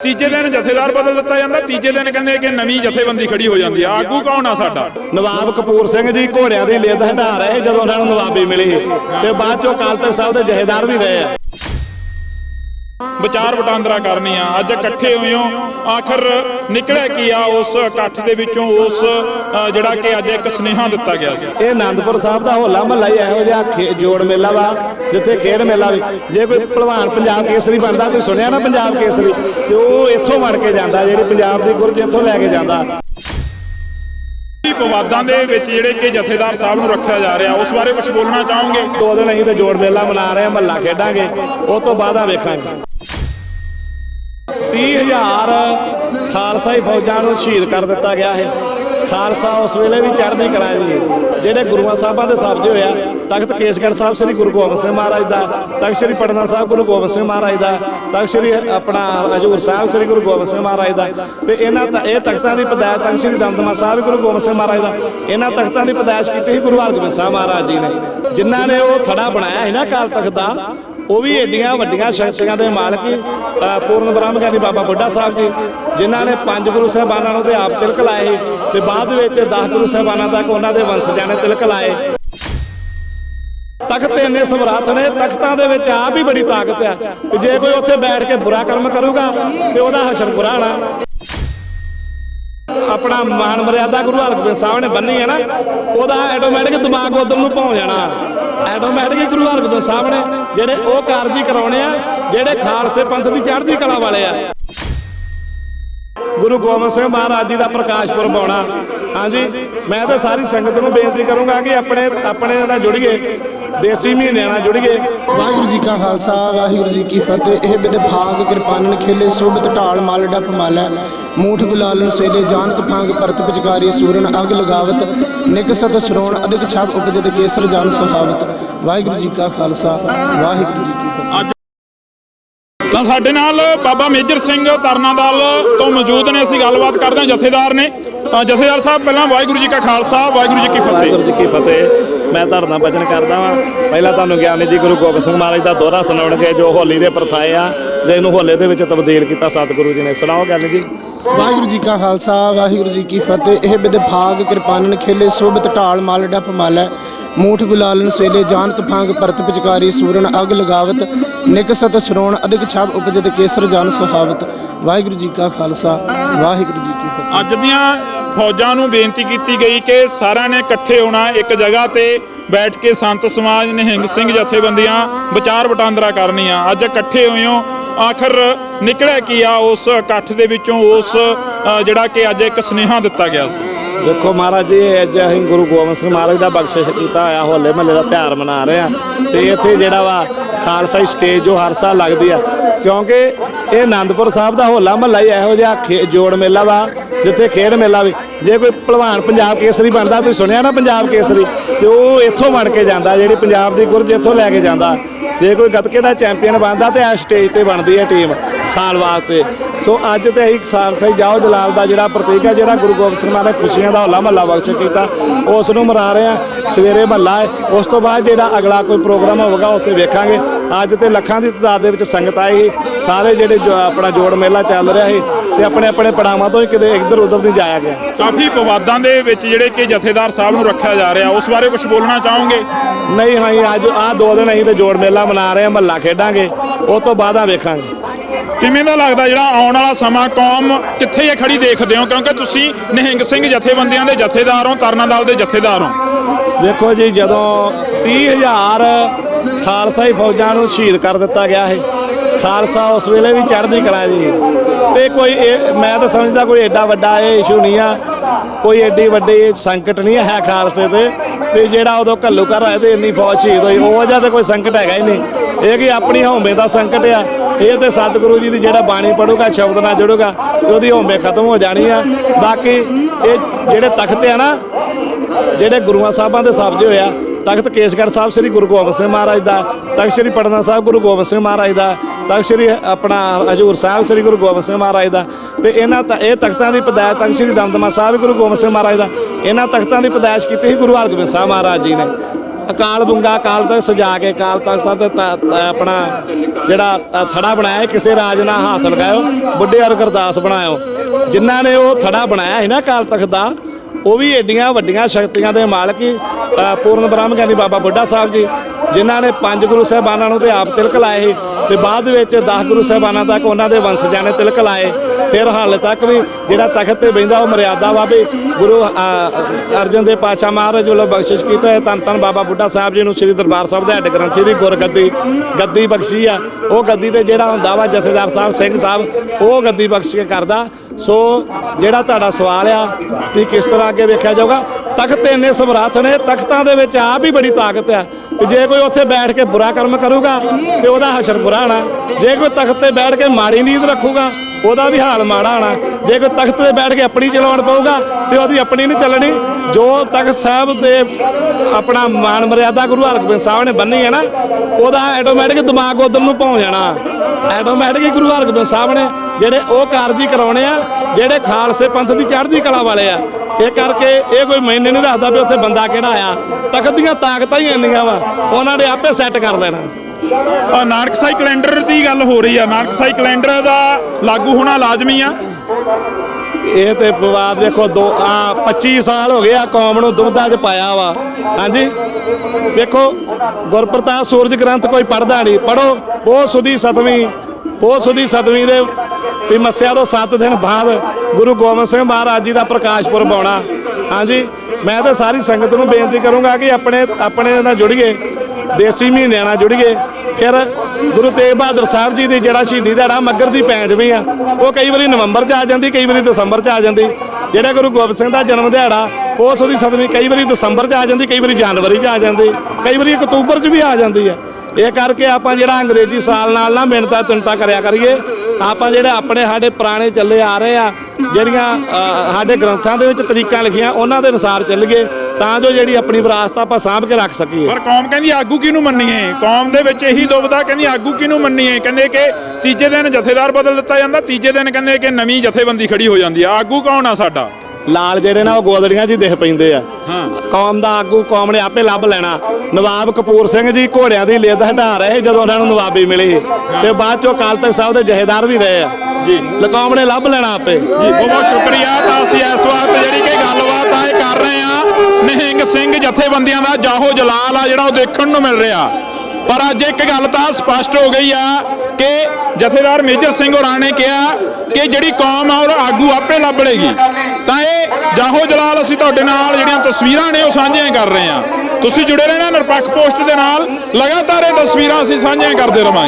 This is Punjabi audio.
ਤੀਜੇ ਦਿਨ ਜਥੇਦਾਰ ਬਦਲ ਦਿੱਤਾ ਜਾਂਦਾ, ਤੀਜੇ ਦਿਨ ਕਹਿੰਦੇ ਕਿ ਨਵੀਂ ਜਥੇਬੰਦੀ ਖੜੀ ਹੋ ਜਾਂਦੀ ਆ। ਆਗੂ ਕੌਣ ਆ ਸਾਡਾ? ਨਵਾਬ ਕਪੂਰ ਸਿੰਘ ਜੀ ਘੋੜਿਆਂ ਦੀ ਲਿੱਦ ਹਟਾ ਰਹੇ ਜਦੋਂ ਉਹਨਾਂ ਨੂੰ ਨਵਾਬੀ ਮਿਲੀ ਤੇ ਬਾਅਦ ਚੋਂ ਅਕਾਲ ਤਖਤ ਸਾਹਿਬ ਦੇ ਜਥੇਦਾਰ ਵੀ ਰਹੇ ਆ। ਵਿਚਾਰ ਵਟਾਂਦਰਾ ਕਰਨੀ ਆ। ਅੱਜ ਇਕੱਠੇ ਹੋਏ ਹੋ। ਆਖਰ ਨਿਕਲਿਆ ਕੀ ਆ ਉਸ ਇਕੱਠ ਦੇ ਵਿੱਚੋਂ? ਉਸ ਜਿਹੜਾ ਕਿ ਅੱਜ ਇੱਕ ਸੁਨੇਹਾ ਦਿੱਤਾ ਗਿਆ ਸੀ। ਇਹ ਆਨੰਦਪੁਰ ਸਾਹਿਬ ਦਾ ਹੋਲਾ ਮਹੱਲਾ ਹੀ ਇਹੋ ਜਿਹਾ ਖੇ- ਜੋੜ ਮੇਲਾ ਵਾ, ਜਿੱਥੇ ਖੇਡ ਮੇਲਾ ਵੀ। ਜੇ ਕੋਈ ਭਲਵਾਨ ਪੰਜਾਬ ਕੇਸਰੀ ਬਣਦਾ, ਤੁਸੀਂ ਸੁਣਿਆ ਨਾ ਪੰਜਾਬ ਕੇਸਰੀ? ਤੇ ਉਹ ਇੱਥੋਂ ਬਣ ਕੇ ਜਾਂਦਾ, ਜਿਹੜੀ ਪੰਜਾਬ ਦੀ ਗੁਰਜ ਇੱਥੋਂ ਲੈ ਕੇ ਜਾਂਦਾ। ਵਿਵਾਦਾਂ ਦੇ ਵਿੱਚ ਜਿਹੜੇ ਕਿ ਜਥੇਦਾਰ ਸਾਹਿਬ ਨੂੰ ਰੱਖਿਆ ਜਾ ਰਿਹਾ, ਉਸ ਬਾਰੇ ਕੁਝ ਬੋਲਣਾ ਚਾਹੋਗੇ? ਦੋ ਦਿਨ ਅਸੀਂ ਤੇ ਜੋੜ ਮੇਲਾ ਮਨਾ ਰਹੇ ਹਾਂ, ਮਹੱਲਾ ਖੇਡਾਂਗੇ। ਉਹ ਤੋਂ ਬਾਅਦ ਆ ਵੇਖਾਂਗੇ। 30000 ਖਾਲਸਾਈ ਫੌਜਾਂ ਨੂੰ ਸ਼ਹੀਦ ਕਰ ਦਿੱਤਾ ਗਿਆ ਹੈ। ਖਾਲਸਾ ਉਸ ਵੇਲੇ ਵੀ ਚੜ੍ਹਦੀ ਕਲਾ ਜੀ, ਜਿਹੜੇ ਗੁਰੂਆਂ ਸਾਹਿਬਾਂ ਦੇ ਸਬਜ ਹੋਇਆ, ਤਖਤ ਕੇਸਗੜ੍ਹ ਸਾਹਿਬ ਸ੍ਰੀ ਗੁਰੂ ਗੋਬਿੰਦ ਸਿੰਘ ਮਹਾਰਾਜ ਦਾ, ਤਖਤ ਸ੍ਰੀ ਪਟਨਾ ਸਾਹਿਬ ਗੁਰੂ ਗੋਬਿੰਦ ਸਿੰਘ ਮਹਾਰਾਜ ਦਾ, ਤਖਤ ਸ੍ਰੀ ਆਪਣਾ ਹਜੂਰ ਸਾਹਿਬ ਸ੍ਰੀ ਗੁਰੂ ਗੋਬਿੰਦ ਸਿੰਘ ਮਹਾਰਾਜ ਦਾ, ਤੇ ਇਹਨਾਂ ਤ- ਇਹ ਤਖਤਾਂ ਦੀ ਪਦਾਇਸ਼, ਤਖਤ ਸ੍ਰੀ ਦਮਦਮਾ ਸਾਹਿਬ ਗੁਰੂ ਗੋਬਿੰਦ ਸਿੰਘ ਮਹਾਰਾਜ ਦਾ, ਇਹਨਾਂ ਤਖਤਾਂ ਦੀ ਪਦਾਇਸ਼ ਕੀਤੀ ਸੀ ਗੁਰੂ ਹਰਗੋਬਿੰਦ ਸਾਹਿਬ ਮਹਾਰਾਜ ਜੀ ਨੇ। ਜਿਨ੍ਹਾਂ ਨੇ ਉਹ ਥੜਾ ਬਣਾਇਆ ਸੀ ਨਾ ਕਾਲ ਤਖਤ ਦਾ, ਉਹ ਵੀ ਏਡੀਆਂ ਵੱਡੀਆਂ ਸ਼ਕਤੀਆਂ ਦੇ ਮਾਲਕ ਹੀ ਪੂਰਨ ਬ੍ਰਹਮ ਗਿਆਨੀ ਬਾਬਾ ਬੁੱਢਾ ਸਾਹਿਬ ਜੀ, ਜਿਨ੍ਹਾਂ ਨੇ ਪੰਜ ਗੁਰੂ ਸਾਹਿਬਾਨਾਂ ਨੂੰ ਤੇ ਆਪ ਤਿਲਕ ਲਾਏ ਸੀ। ਤੇ ਬਾਅਦ ਵਿੱਚ 10 ਗੁਰੂ ਸਾਹਿਬਾਨਾਂ ਤੱਕ ਉਹਨਾਂ ਦੇ ਵੰਸ਼ਜਾਂ ਨੇ ਤਿਲਕ ਲਾਏ। ਤਖਤ ਇੰਨੇ ਸਮਰੱਥ ਨੇ, ਤਖਤਾਂ ਦੇ ਵਿੱਚ ਆਪ ਹੀ ਬੜੀ ਤਾਕਤ ਆ ਕਿ ਜੇ ਕੋਈ ਉੱਥੇ ਬੈਠ ਕੇ ਬੁਰਾ ਕਰਮ ਕਰੂਗਾ, ਤੇ ਉਹਦਾ ਹਸ਼ਰ ਬੁਰਾ ਹੋਣਾ। ਆਪਣਾ ਮਾਨ ਮਰਿਆਦਾ ਗੁਰੂ ਹਰਗੋਬਿੰਦ ਸਾਹਿਬ ਨੇ ਬੰਨੀ ਹੈ ਨਾ, ਉਹਦਾ ਆਟੋਮੈਟਿਕ ਦਿਮਾਗ ਉਧਰ ਨੂੰ ਭੌਂ ਜਾਣਾ। ਆਟੋਮੈਟਿਕ ਗੁਰੂ ਹਰਗੋਬਿੰਦ ਸਾਹਿਬ ਨੇ ਜਿਹੜੇ ਉਹ ਕਾਰਜ ਹੀ ਕਰਾਉਣੇ ਆ, ਜਿਹੜੇ ਖਾਲਸੇ ਪੰਥ ਦੀ ਚੜ੍ਹਦੀ ਕਲਾ ਵਾਲੇ ਆ। ਗੁਰੂ ਗੋਬਿੰਦ ਸਿੰਘ ਮਹਾਰਾਜ ਜੀ ਦਾ ਪ੍ਰਕਾਸ਼ ਪੁਰਬ ਆਉਣਾ। ਹਾਂਜੀ, ਮੈਂ ਤਾਂ ਸਾਰੀ ਸੰਗਤ ਨੂੰ ਬੇਨਤੀ ਕਰੂੰਗਾ ਕਿ ਆਪਣੇ ਆਪਣੇ ਨਾਲ ਜੁੜੀਏ, ਦੇਸੀ ਮਹੀਨਿਆਂ ਨਾਲ ਜੁੜੀਏ। ਵਾਹਿਗੁਰੂ ਜੀ ਕਾ ਖਾਲਸਾ, ਵਾਹਿਗੁਰੂ ਜੀ ਕੀ ਫਤਿਹ। ਇਹ ਬਿਦ ਭਾਗ ਕਿਰਪਾਨਨ ਖੇਲੇ ਸੋਭਤ ਢਾਲ ਮਾਲ ਡਪ ਮਾਲੈ। ਮੂਠ ਗੁਲਾਲਨ ਸਵੇਲੇ ਜਾਨਤ ਫਾਂਗ ਪਰਤ ਪਿਚਕਾਰੀ ਸੂਰਨ ਅਗ ਲਗਾਵਤ। ਨਿਕ ਸਤ ਸ਼ਰੋਣ, ਅਧਿਕ ਛਾਪ ਉਪਜਤ ਕੇਸਰ ਜਾਨ ਸੁਹਾਵਤ। ਵਾਹਿਗੁਰੂ ਜੀ ਕਾ ਖਾਲਸਾ, ਵਾਹਿਗੁਰੂ ਜੀ ਕੀ ਫਤਿਹ। ਸਾਡੇ ਨਾਲ ਬਾਬਾ ਮੇਜਰ ਸਿੰਘ ਤਰਨਾਦਲ ਤੋਂ ਮੌਜੂਦ ਨੇ। ਅਸੀਂ ਗੱਲਬਾਤ ਕਰਦੇ ਹਾਂ ਜਥੇਦਾਰ ਨੇ। ਜਥੇਦਾਰ ਸਾਹਿਬ ਪਹਿਲਾਂ ਵਾਹਿਗੁਰੂ ਜੀ ਕਾ ਖਾਲਸਾ ਵਾਹਿਗੁਰੂ ਜੀ ਕੀ ਫਤਿਹ। ਵਾਹਿਗੁਰੂ ਜੀ ਕੀ ਫਤਿਹ। ਮੈਂ ਤੁਹਾਡੇ ਨਾਲ ਬਚਨ ਕਰਦਾ ਵਾਂ। ਪਹਿਲਾਂ ਤੁਹਾਨੂੰ ਗਿਆਨੀ ਜੀ ਗੁਰੂ ਗੋਬਿੰਦ ਸਿੰਘ ਮਹਾਰਾਜ ਦਾ ਦੋਹਰਾ ਸੁਣਾਉਣਗੇ ਜੋ ਹੋਲੀ ਦੇ ਪ੍ਰਥਾਏ ਆ ਜੇ ਇਹਨੂੰ ਹੋਲੇ ਦੇ ਵਿੱਚ ਤਬਦੀਲ ਕੀਤਾ ਸਤਿਗੁਰੂ ਜੀ ਨੇ। ਸੁਣਾਓ ਗਿਆਨੀ ਜੀ। ਵਾਹਿਗੁਰੂ ਜੀ ਕਾ ਖਾਲਸਾ ਵਾਹਿਗੁਰੂ ਜੀ ਕੀ ਫਤਿਹ। ਇਹ ਬਿਦ ਭਾਗ ਕਿਰਪਾਨਨ ਖੇਲੇ ਸੋਭਤ ਢਾਲ ਮਾਲ ਡਪ ਮਾਲੈ ਮੂਠ ਗੁਲਾਲਨ ਸਵੇਲੇ ਜਾਨ ਫਾਂਗ ਪਰਤ ਪਿਚਕਾਰੀ ਸੂਰਨ ਅਗ ਲਗਾਵਤ, ਨਿਕ ਸਤ ਸ਼ਰੋਣ ਅਧਿਕ ਛਾਪ ਉਪਜਤ ਕੇਸਰ ਜਾਨ ਸੁਹਾਵਤ। ਵਾਹਿਗੁਰੂ ਜੀ ਕਾ ਖਾਲਸਾ, ਵਾਹਿਗੁਰੂ ਜੀ ਕੀ ਫਤਿਹ। ਅੱਜ ਦੀਆਂ ਫੌਜਾਂ ਨੂੰ ਬੇਨਤੀ ਕੀਤੀ ਗਈ ਕਿ ਸਾਰਿਆਂ ਨੇ ਇਕੱਠੇ ਹੋਣਾ ਇੱਕ ਜਗ੍ਹਾ ਤੇ ਬੈਠ ਕੇ ਸੰਤ ਸਮਾਜ ਨਿਹੰਗ ਸਿੰਘ ਜਥੇਬੰਦੀਆਂ ਵਿਚਾਰ ਵਟਾਂਦਰਾ ਕਰਨੀਆਂ। ਅੱਜ ਇਕੱਠੇ ਹੋਏ ਹੋ ਆਖਰ ਨਿਕਲਿਆ ਕੀ ਆ ਉਸ ਇਕੱਠ ਦੇ ਵਿੱਚੋਂ, ਉਸ ਜਿਹੜਾ ਕਿ ਅੱਜ ਇੱਕ ਸੁਨੇਹਾ ਦਿੱਤਾ ਗਿਆ ਸੀ। ਦੇਖੋ ਮਹਾਰਾਜ ਜੀ ਅੱਜ ਅਸੀਂ ਗੁਰੂ ਗੋਬਿੰਦ ਸਿੰਘ ਮਹਾਰਾਜ ਦਾ ਬਖਸ਼ਿਸ਼ ਕੀਤਾ ਹੋਇਆ, ਹੋਲੇ ਮਹੱਲੇ ਦਾ ਤਿਉਹਾਰ ਮਨਾ ਰਹੇ ਆ ਤੇ ਇੱਥੇ ਜਿਹੜਾ ਵਾ ਖਾਲਸਾ ਸਟੇਜ ਜੋ ਹਰ ਸਾਲ ਲੱਗਦੀ ਆ, ਕਿਉਂਕਿ ਇਹ ਆਨੰਦਪੁਰ ਸਾਹਿਬ ਦਾ ਹੋਲਾ ਮਹੱਲਾ ਹੀ ਇਹੋ ਜਿਹਾ ਖੇ- ਜੋੜ ਮੇਲਾ ਵਾ, ਜਿੱਥੇ ਖੇਡ ਮੇਲਾ ਵੀ। ਜੇ ਕੋਈ ਭਲਵਾਨ ਪੰਜਾਬ ਕੇਸਰੀ ਬਣਦਾ, ਤੁਸੀਂ ਸੁਣਿਆ ਨਾ ਪੰਜਾਬ ਕੇਸਰੀ? ਤੇ ਉਹ ਇੱਥੋਂ ਬਣ ਕੇ ਜਾਂਦਾ, ਜਿਹੜੀ ਪੰਜਾਬ ਦੀ ਗੁਰਜ ਇੱਥੋਂ ਲੈ ਕੇ ਜਾਂਦਾ। ਜੇ ਕੋਈ ਗੱਤਕੇ ਦਾ ਚੈਂਪੀਅਨ ਬਣਦਾ, ਤੇ ਆ ਸਟੇਜ ਤੇ ਬਣਦੀ ਹੈ ਟੀਮ ਸਾਲ ਵਾਸਤੇ। ਸੋ ਅੱਜ ਤੇ ਅਸੀਂ ਖਾਲਸਾ ਜਾਓ ਜਲਾਲ ਦਾ ਜਿਹੜਾ ਪ੍ਰਤੀਕ ਹੈ ਜਿਹੜਾ ਗੁਰੂ ਗੋਬਿੰਦ ਸਿੰਘ ਮਹਾਰਾਜ ਖੁਸ਼ੀਆਂ ਦਾ ਹੋਲਾ ਮਹੱਲਾ ਬਖਸ਼ ਕੀਤਾ ਉਸ ਨੂੰ ਮਨਾ ਰਹੇ ਆ ਸਵੇਰੇ ਮਹੱਲਾ ਹੈ ਉਸ ਤੋਂ ਬਾਅਦ ਜਿਹੜਾ ਅਗਲਾ ਕੋਈ ਪ੍ਰੋਗਰਾਮ ਹੋਵੇਗਾ ਉੱਥੇ ਵੇਖਾਂਗੇ। ਅੱਜ ਤੇ ਲੱਖਾਂ ਦੀ ਤਾਦਾਦ ਦੇ ਵਿੱਚ ਸੰਗਤ ਆਈ। ਸਾਰੇ ਜਿਹੜੇ ਆਪਣਾ ਜੋੜ ਮੇਲਾ ਚੱਲ ਰਿਹਾ ਸੀ ਤੇ ਆਪਣੇ ਆਪਣੇ ਪੜਾਵਾਂ ਤੋਂ ਹੀ ਕਿਤੇ ਇੱਧਰ ਉੱਧਰ ਨਹੀਂ ਜਾਇਆ ਗਿਆ। ਕਾਫੀ ਵਿਵਾਦਾਂ ਦੇ ਵਿੱਚ ਜਿਹੜੇ ਕਿ ਜਥੇਦਾਰ ਸਾਹਿਬ ਨੂੰ ਰੱਖਿਆ ਜਾ ਰਿਹਾ ਉਸ ਬਾਰੇ ਕੁਝ ਬੋਲਣਾ ਚਾਹੋਗੇ? ਨਹੀਂ ਹਾਂ ਅੱਜ ਆਹ ਦੋ ਦਿਨ ਅਸੀਂ ਤੇ ਜੋੜ ਮੇਲਾ ਮਨਾ ਰਹੇ ਆ ਮਹੱਲਾ ਖੇਡਾਂਗੇ ਉਸ ਤੋਂ ਬਾਅਦ ਆ ਵੇਖਾਂਗੇ। ਕਿਵੇਂ ਦਾ ਲੱਗਦਾ ਜਿਹੜਾ ਆਉਣ ਵਾਲਾ ਸਮਾਂ? ਕੌਮ ਕਿੱਥੇ ਇਹ ਖੜੀ ਦੇਖਦੇ ਹੋ? ਕਿਉਂਕਿ ਤੁਸੀਂ ਨਿਹੰਗ ਸਿੰਘ ਜਥੇਬੰਦੀਆਂ ਦੇ ਜਥੇਦਾਰ ਹੋ ਤਰਨਾ ਦਲ ਦੇ ਜਥੇਦਾਰ ਹੋ। ਦੇਖੋ ਜੀ, ਜਦੋਂ 30000 ਖਾਲਸਾਈ ਫੌਜਾਂ ਨੂੰ ਸ਼ਹੀਦ ਕਰ ਦਿੱਤਾ ਗਿਆ ਹੈ ਖਾਲਸਾ ਉਸ ਵੇਲੇ ਵੀ ਚੜ੍ਹਦੀ ਕਲਾ ਜੀ। ਤੇ ਕੋਈ ਇਹ- ਮੈਂ ਤਾਂ ਸਮਝਦਾ ਕੋਈ ਐਡਾ ਵੱਡਾ ਇਹ ਇਸ਼ੂ ਨਹੀਂ ਆ। ਕੋਈ ਐਡੀ ਵੱਡੀ ਸੰਕਟ ਨਹੀਂ ਹੈ ਖਾਲਸੇ ਤੇ। ਵੀ ਜਿਹੜਾ ਉਦੋਂ ਘੱਲੂ ਕਰ ਆਏ ਤੇ ਇੰਨੀ ਫੌਜ ਸ਼ਹੀਦ ਹੋਈ, ਉਹ ਜਿਹਾ ਤੇ ਕੋਈ ਸੰਕਟ ਹੈਗਾ ਹੀ ਨਹੀਂ। ਇਹ ਕਿ ਆਪਣੀ ਹਉਮੈ ਦਾ ਸੰਕਟ ਆ। ਇਹ ਤੇ ਸਤਿਗੁਰੂ ਜੀ ਦੀ ਜਿਹੜਾ ਬਾਣੀ ਪੜੂਗਾ, ਸ਼ਬਦ ਨਾਲ ਜੁੜੂਗਾ, ਤੇ ਉਹਦੀ ਹਉਮੈ ਖਤਮ ਹੋ ਜਾਣੀ ਆ। ਬਾਕੀ ਇਹ ਜਿਹੜੇ ਤਖਤ ਆ ਨਾ, ਜਿਹੜੇ ਗੁਰੂਆਂ ਸਾਹਿਬਾਂ ਦੇ ਸਬਜ ਹੋਇਆ ਤਖਤ ਕੇਸਗੜ੍ਹ ਸਾਹਿਬ ਸ੍ਰੀ ਗੁਰੂ ਗੋਬਿੰਦ ਸਿੰਘ ਮਹਾਰਾਜ ਦਾ, ਤਖਤ ਸ੍ਰੀ ਪਟਨਾ ਸਾਹਿਬ ਗੁਰੂ ਗੋਬਿੰਦ ਸਿੰਘ ਮਹਾਰਾਜ ਦਾ, ਤਖਤ ਸ੍ਰੀ ਆਪਣਾ ਹਜੂਰ ਸਾਹਿਬ ਸ੍ਰੀ ਗੁਰੂ ਗੋਬਿੰਦ ਸਿੰਘ ਮਹਾਰਾਜ ਦਾ, ਤੇ ਇਹਨਾਂ ਤ- ਇਹ ਤਖਤਾਂ ਦੀ ਪਦਾਇਸ਼, ਤਖਤ ਸ੍ਰੀ ਦਮਦਮਾ ਸਾਹਿਬ ਗੁਰੂ ਗੋਬਿੰਦ ਸਿੰਘ ਮਹਾਰਾਜ ਦਾ, ਇਹਨਾਂ ਤਖਤਾਂ ਦੀ ਪਦਾਇਸ਼ ਕੀਤੀ ਸੀ ਗੁਰੂ ਹਰਗੋਬਿੰਦ ਸਾਹਿਬ ਮਹਾਰਾਜ ਜੀ ਨੇ। ਅਕਾਲ ਬੁੰਗਾ, ਅਕਾਲ ਤਖਤ ਸਜਾ ਕੇ, ਅਕਾਲ ਤਖਤ ਸਾਹਿਬ ਤੇ, ਤ- ਆਪਣਾ ਜਿਹੜਾ ਥੜਾ ਬਣਾਇਆ, ਕਿਸੇ ਰਾਜ ਨਾਲ ਹੱਥ ਲਗਾਇਓ, ਬੁੱਢੇ ਅਰ ਗੁਰਦਾਸ ਬਣਾਇਓ। ਜਿਨ੍ਹਾਂ ਨੇ ਉਹ ਥੜਾ ਬਣਾਇਆ ਸੀ ਨਾ ਅਕਾਲ ਤਖਤ ਦਾ, ਉਹ ਵੀ ਏਡੀਆਂ ਵੱਡੀਆਂ ਸ਼ਕਤੀਆਂ ਦੇ ਮਾਲਕ ਹੀ ਪੂਰਨ ਬ੍ਰਹਮ ਗਿਆਨੀ ਬਾਬਾ ਬੁੱਢਾ ਸਾਹਿਬ ਜੀ, ਜਿਨ੍ਹਾਂ ਨੇ ਪੰਜ ਗੁਰੂ ਸਾਹਿਬਾਨਾਂ ਨੂੰ ਤੇ ਆਪ ਤਿਲਕ ਲਾਏ ਸੀ। ਤੇ ਬਾਅਦ ਵਿੱਚ 10 ਗੁਰੂ ਸਾਹਿਬਾਨਾਂ ਤੱਕ ਉਹਨਾਂ ਦੇ ਵੰਸ਼ਜਾਂ ਨੇ ਤਿਲਕ ਲਾਏ। ਫਿਰ ਹਾਲੇ ਤੱਕ ਵੀ ਜਿਹੜਾ ਤਖਤ ਤੇ ਬੈਂਦਾ ਉਹ ਮਰਿਆਦਾ ਵਾ ਵੀ ਗੁਰੂ ਅਰਜਨ ਦੇ ਪਾਤਸ਼ਾਹ ਮਹਾਰਾਜ ਵੱਲੋਂ ਬਖਸ਼ਿਸ਼ ਕੀਤਾ ਹੈ। ਧੰਨ ਧੰਨ ਬਾਬਾ ਬੁੱਢਾ ਸਾਹਿਬ ਜੀ ਨੂੰ ਸ੍ਰੀ ਦਰਬਾਰ ਸਾਹਿਬ ਦੇ ਹੈੱਡ ਗ੍ਰੰਥੀ ਦੀ ਗੁਰਗੱਦੀ, ਗੱਦੀ ਬਖਸ਼ੀ ਆ। ਉਹ ਗੱਦੀ ਤੇ ਜਿਹੜਾ ਹੁੰਦਾ ਵਾ ਜਥੇਦਾਰ ਸਾਹਿਬ ਸਿੰਘ ਸਾਹਿਬ, ਉਹ ਗੱਦੀ ਬਖਸ਼ ਕੇ ਕਰਦਾ। ਸੋ ਜਿਹੜਾ ਤੁਹਾਡਾ ਸਵਾਲ ਆ ਵੀ ਕਿਸ ਤਰ੍ਹਾਂ ਅੱਗੇ ਵੇਖਿਆ ਜਾਊਗਾ, ਤਖਤ ਇੰਨੇ ਸਮਰੱਥ ਨੇ, ਤਖਤਾਂ ਦੇ ਵਿੱਚ ਆਪ ਹੀ ਬੜੀ ਤਾਕਤ ਆ ਕਿ ਜੇ ਕੋਈ ਉੱਥੇ ਬੈਠ ਕੇ ਬੁਰਾ ਕਰਮ ਕਰੂਗਾ ਤੇ ਉਹਦਾ ਹਸ਼ਰ ਬੁਰਾ ਹੋਣਾ, ਜੇ ਕੋਈ ਤਖਤ ਤੇ ਬੈਠ ਕੇ ਮਾੜੀ ਨੀਂਦ ਰੱਖੂਗਾ ਉਹਦਾ ਵੀ ਹਾਲ ਮਾੜਾ ਹੋਣਾ। ਜੇ ਕੋਈ ਤਖਤ ਤੇ ਬੈਠ ਕੇ ਆਪਣੀ ਚਲਾਉਣ ਪਊਗਾ ਤੇ ਉਹਦੀ ਆਪਣੀ ਨਹੀਂ ਚੱਲਣੀ। ਜੋ ਤਖਤ ਸਾਹਿਬ ਦੇ ਆਪਣਾ ਮਾਨ ਮਰਿਆਦਾ ਗੁਰੂ ਹਰਗੋਬਿੰਦ ਸਾਹਿਬ ਨੇ ਬੰਨੀ ਹੈ ਨਾ, ਉਹਦਾ ਆਟੋਮੈਟਿਕ ਦਿਮਾਗ ਉਧਰ ਨੂੰ ਭੌਂ ਜਾਣਾ। ਆਟੋਮੈਟਿਕ ਹੀ ਗੁਰੂ ਹਰਗੋਬਿੰਦ ਸਾਹਿਬ ਨੇ ਜਿਹੜੇ ਉਹ ਕਾਰਜ ਹੀ ਕਰਾਉਣੇ ਆ, ਜਿਹੜੇ ਖਾਲਸੇ ਪੰਥ ਦੀ ਚੜ੍ਹਦੀ ਕਲਾ ਵਾਲੇ ਆ। ਇਹ ਕਰਕੇ ਇਹ ਕੋਈ ਮੈਨੇ ਨਹੀਂ ਰੱਖਦਾ ਵੀ ਉੱਥੇ ਬੰਦਾ ਕਿਹੜਾ ਆ ਤਖਤ ਦੀਆਂ ਤਾਕਤਾਂ ਹੀ ਇੰਨੀਆਂ ਵਾ, ਉਹਨਾਂ ਨੇ ਆਪੇ ਸੈੱਟ ਕਰ ਦੇਣਾ ਨਾਨਕ ਨਾਨਕਸਾਈ ਕੈਲੰਡਰ ਦੀ ਗੱਲ ਹੋ ਰਹੀ ਆ। ਨਾਨਕਸਾਈ ਕੈਲੰਡਰ ਦਾ ਲਾਗੂ ਹੋਣਾ ਲਾਜ਼ਮੀ ਆ। ਇਹ ਤੇ ਵਿਵਾਦ ਵੇਖੋ ਦੋ, ਆ 25 ਸਾਲ ਹੋ ਗਏ ਆ, ਕੌਮ ਨੂੰ ਦੁਬਦਾ 'ਚ ਪਾਇਆ ਵਾ। ਹਾਂਜੀ? ਵੇਖੋ, ਗੁਰਪ੍ਰਤਾਪ ਸੂਰਜ ਗ੍ਰੰਥ ਕੋਈ ਪੜਦਾ ਨਹੀਂ ਪੜੋ ਬਹੁਤ ਸੁਦੀ ਸਤਵੀਂ, ਬਹੁਤ ਸੁਦੀ ਸਤਵੀਂ ਦੇ ਵੀ ਮੱਸਿਆ ਤੋਂ 7 ਦਿਨ ਬਾਅਦ ਗੁਰੂ ਗੋਬਿੰਦ ਸਿੰਘ ਮਹਾਰਾਜ ਜੀ ਦਾ ਪ੍ਰਕਾਸ਼ ਪੁਰਬ ਆਉਣਾ। ਹਾਂਜੀ? ਮੈਂ ਤਾਂ ਸਾਰੀ ਸੰਗਤ ਨੂੰ ਬੇਨਤੀ ਕਰੂੰਗਾ ਕਿ ਆਪਣੇ ਆਪਣੇ ਨਾਲ ਜੁੜੀਏ। ਦੇਸੀ ਮਹੀਨਿਆਂ ਨਾਲ ਜੁੜੀਏ ਫਿਰ ਗੁਰੂ ਤੇਗ ਬਹਾਦਰ ਸਾਹਿਬ ਜੀ ਦੀ ਜਿਹੜਾ ਸ਼ਹੀਦੀ ਦਿਹਾੜਾ ਮੱਗਰ ਦੀ ਪੈਂਜਵੀਂ ਆ, ਉਹ ਕਈ ਵਾਰੀ ਨਵੰਬਰ 'ਚ ਆ ਜਾਂਦੀ, ਕਈ ਵਾਰੀ ਦਸੰਬਰ 'ਚ ਆ ਜਾਂਦੀ। ਜਿਹੜਾ ਗੁਰੂ ਗੋਬਿੰਦ ਸਿੰਘ ਦਾ ਜਨਮ ਦਿਹਾੜਾ, ਉਸ ਉਹਦੀ ਸਦਵੀਂ ਕਈ ਵਾਰੀ ਦਸੰਬਰ 'ਚ ਆ ਜਾਂਦੀ, ਕਈ ਵਾਰੀ ਜਨਵਰੀ 'ਚ ਆ ਜਾਂਦੀ, ਕਈ ਵਾਰੀ ਅਕਤੂਬਰ 'ਚ ਵੀ ਆ ਜਾਂਦੀ ਹੈ ਇਹ ਕਰਕੇ ਆਪਾਂ ਜਿਹੜਾ ਅੰਗਰੇਜ਼ੀ ਸਾਲ ਨਾਲ ਨਾ ਮਿਹਨਤਾਂ ਤਿੰਨਤਾ ਕਰਿਆ ਕਰੀਏ, ਆਪਾਂ ਜਿਹੜੇ ਆਪਣੇ ਸਾਡੇ ਪੁਰਾਣੇ ਚੱਲੇ ਆ ਰਹੇ ਆ ਜਿਹੜੀਆਂ ਸਾਡੇ ਗ੍ਰੰਥਾਂ ਦੇ ਵਿੱਚ ਤਰੀਕਾਂ ਲਿਖੀਆਂ, ਉਹਨਾਂ ਦੇ ਅਨੁਸਾਰ ਚੱਲੀਏ ਤਾਂ ਜੋ ਜਿਹੜੀ ਆਪਣੀ ਵਿਰਾਸਤ ਆਪਾਂ ਸਾਂਭ ਕੇ ਰੱਖ ਸਕੀਏ। ਪਰ ਕੌਮ ਕਹਿੰਦੀ ਆਗੂ ਕਿਹਨੂੰ ਮੰਨੀਏ? ਕੌਮ ਦੇ ਵਿੱਚ ਇਹੀ ਦੁਬਦਾ ਕਹਿੰਦੀ ਆਗੂ ਕਿਹਨੂੰ ਮੰਨੀਏ? ਕਹਿੰਦੇ ਕਿ ਤੀਜੇ ਦਿਨ ਜਥੇਦਾਰ ਬਦਲ ਦਿੱਤਾ ਜਾਂਦਾ, ਤੀਜੇ ਦਿਨ ਕਹਿੰਦੇ ਕਿ ਨਵੀਂ ਜਥੇਬੰਦੀ ਖੜੀ ਹੋ ਜਾਂਦੀ ਆ। ਆਗੂ ਕੌਣ ਆ ਸਾਡਾ? ਲਾਲ ਜਿਹੜੇ ਨਾ ਉਹ ਗੋਦੜੀਆਂ ਜੀ ਦਿਖ ਪੈਂਦੇ ਆ। ਹਾਂ। ਕੌਮ ਦਾ ਆਗੂ ਕੌਮ ਨੇ ਆਪੇ ਲੱਭ ਲੈਣਾ। ਨਵਾਬ ਕਪੂਰ ਸਿੰਘ ਜੀ ਘੋੜਿਆਂ ਦੀ ਲਿੱਦ ਹਟਾ ਰਹੇ ਜਦੋਂ ਉਹਨਾਂ ਨੂੰ ਨਵਾਬੀ ਮਿਲੀ ਤੇ ਬਾਅਦ ਚੋਂ ਅਕਾਲ ਤਖਤ ਸਾਹਿਬ ਦੇ ਜਹੇਦਾਰ ਵੀ ਰਹੇ ਆ। ਜੀ। ਲਕੌਮ ਨੇ ਲੱਭ ਲੈਣਾ ਆਪੇ। ਜੀ ਬਹੁਤ ਬਹੁਤ ਸ਼ੁਕਰੀਆ। ਤਾਂ ਅਸੀਂ ਇਸ ਵਕਤ ਜਿਹੜੀ ਕਿ ਗੱਲਬਾਤ ਆ ਇਹ ਕਰ ਰਹੇ ਆ ਨਿਹੰਗ ਸਿੰਘ ਜਥੇਬੰਦੀਆਂ ਦਾ ਜਾਹੋ ਜਲਾਲ ਆ ਜਿਹੜਾ ਉਹ ਦੇਖਣ ਨੂੰ ਮਿਲ ਰਿਹਾ। ਪਰ ਅੱਜ ਇੱਕ ਗੱਲ ਤਾਂ ਸਪਸ਼ਟ ਹੋ ਗਈ ਆ ਕਿ ਜਥੇਦਾਰ ਮੇਜਰ ਸਿੰਘ ਹੋਰਾਂ ਨੇ ਕਿਹਾ ਕਿ ਜਿਹੜੀ ਕੌਮ ਆ ਉਹ ਆਗੂ ਆਪੇ ਲੱਭ ਲੇਗੀ। ਤਾਂ ਇਹ ਜਾਹੋ ਜਲਾਲ, ਅਸੀਂ ਤੁਹਾਡੇ ਨਾਲ ਜਿਹੜੀਆਂ ਤਸਵੀਰਾਂ ਨੇ ਉਹ ਸਾਂਝੀਆਂ ਕਰ ਰਹੇ ਹਾਂ। ਤੁਸੀਂ ਜੁੜੇ ਰਹਿਣਾ ਨਿਰਪੱਖ ਪੋਸਟ ਦੇ ਨਾਲ। ਲਗਾਤਾਰ ਇਹ ਤਸਵੀਰਾਂ ਅਸੀਂ ਸਾਂਝੀਆਂ ਕਰਦੇ ਰਵਾਂਗੇ।